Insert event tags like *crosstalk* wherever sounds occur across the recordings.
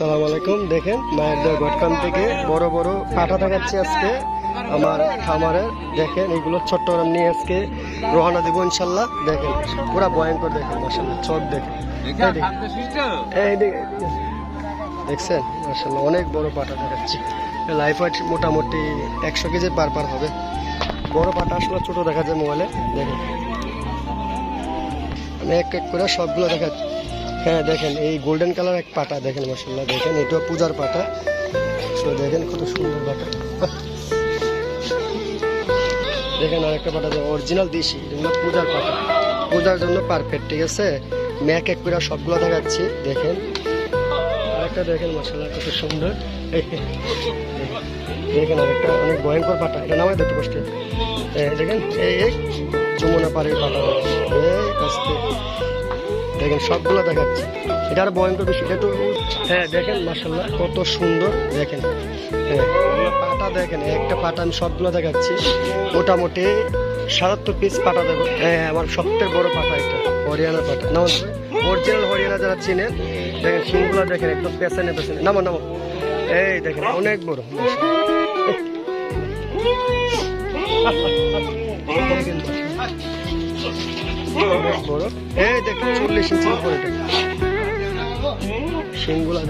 আসসালামু আলাইকুম। দেখেন মায়ের দোয়া গটকাম থেকে বড় বড় পাঠা দেখাচ্ছি আজকে আমার খামারে। দেখেন এগুলো চট্টগ্রাম নিয়ে আজকে রওনা দিব ইনশাল্লাহ। দেখেন পুরা ভয়ঙ্কর দেখেন মাসাল্লাহ চোখ দেখেন। দেখছেন? মাসাল্লাহ অনেক বড় পাটা দেখাচ্ছি। লাইফ ওয়েট মোটামুটি একশো কেজি পার পার হবে। বড় পাটা আসলে ছোট দেখা যায় মোবাইলে। দেখেন। আমি এক এক করে সবগুলো দেখাচ্ছি। হ্যাঁ দেখেন, এই গোল্ডেন কালার এক পাটা দেখেন মাসাল্লাহ দেখেন এটা পূজার পাটা দেখেন কত সুন্দর পাটা দেখেন, আরেকটা পাটা অরিজিনাল দিশি পূজার পাটা পূজার জন্য পারফেক্ট ঠিক আছে? ম্যাক এক করে সবগুলো দেখাচ্ছি, দেখেন। আরেকটা দেখেন মাসাল্লাহ কত সুন্দর। দেখেন, আরেকটা অনেক ভয়ঙ্কর পাটা এটা নামায় দেখতে কষ্ট দেখেন, এই যমুনা পাড়ির পাটা দেখেন সবগুলো দেখাচ্ছি এটা আর ভয়ঙ্কর বেশি এটা তো হ্যাঁ দেখেন মাসাল্লাহ কত সুন্দর দেখেন। হ্যাঁ পাটা দেখেন একটা পাটা আমি সবগুলো দেখাচ্ছি। মোটামুটি সাতাত্তর পিস পাটা দেবো হ্যাঁ আমার সবথেকে বড় পাটা এটা হরিয়ানা পাটা। নাম অরিজিনাল হরিয়ানা যারা চিনেন দেখেন সিংগুলো দেখেন একদম পেছনে পেছনে। নামো নামো। এই দেখেন অনেক বড়। দেখেন *laughs* অনেক বড় এই দেখেন চল্লিশ উপরে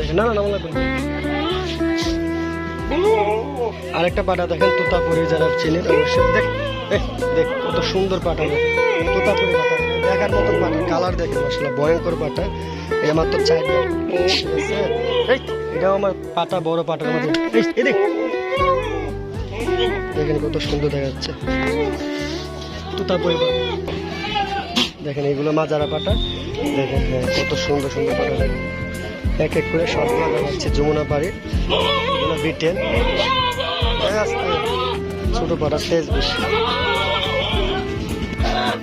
দেখেন না না আরেকটা পাটা দেখেন তোতাপুরি যারা চিনেন অবশ্যই দেখ দেখ, কত সুন্দর পাটা দেখ। তোতাপুরি পাটা দেখার মতন পাটা, কালার দেখেন আসলে ভয়ঙ্কর পাটা। আমার তো চাই এটাও আমার পাটা, বড় পাটার মধ্যে। দেখ। দেখেন কত সুন্দর দেখা যাচ্ছে। তোতাপুরি পাটা। দেখেন এগুলো মাজারা পাটা। দেখেন হ্যাঁ, কত সুন্দর সুন্দর পাটা এক এক করে সবগুলো দেখাচ্ছে যমুনা পাড়ি এগুলো এই আস্তে। ছোট পাটা বেশি।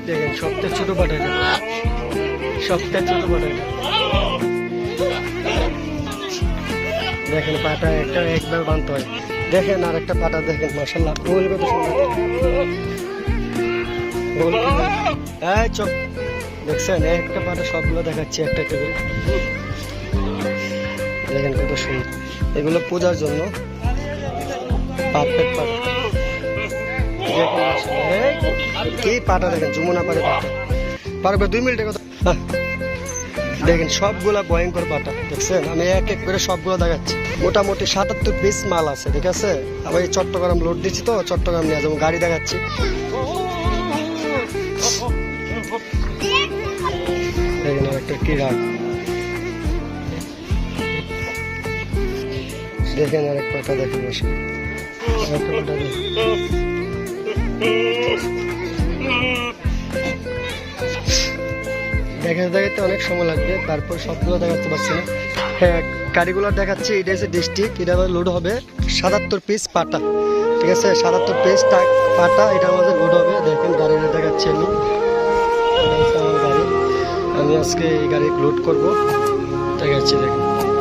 দেখেন সবথেকে ছোট পাটা সবথেকে ছোট পাটা দেখেন পাটা একটা একবার বানতে হয়। দেখেন আর একটা পাটা দেখেন গোল কত সুন্দর। এই চোখ দেখছেন একটা পাটা সবগুলো দেখাচ্ছি, একটা একটা দেখেন কত সুন্দর। এগুলো পূজার জন্য। পারফেক্ট পাটা কি পাটা দেখেন, যমুনা পারে পাটা পারবে দুই মিনিটের কথা। হ্যাঁ। দেখেন, সবগুলা ভয়ঙ্কর পাটা দেখছেন? আমি এক এক করে সবগুলো দেখাচ্ছি। মোটামুটি সাতাত্তর পিস মাল আছে, ঠিক আছে? আমি এই চট্টগ্রাম লোড দিচ্ছি তো, চট্টগ্রাম নিয়ে যাব, গাড়ি দেখাচ্ছি। দেখেন আর কি রাগ দেখেন আর এক পাটা দেখেন। বসে দেখাতে দেখাতে অনেক সময় লাগবে, তারপর সবগুলো দেখাতে পারছি না। হ্যাঁ গাড়িগুলো দেখাচ্ছি, এটা হচ্ছে ডিস্ট্রিক্ট, এটা লোড হবে সাতাত্তর পিস পাটা ঠিক আছে, সাতাত্তর পিস পাটা এটা আমাদের লোড হবে। দেখেন গাড়িটা দেখাচ্ছি আমি। আজকে এই গাড়ি লোড করব। দেখাচ্ছি দেখেন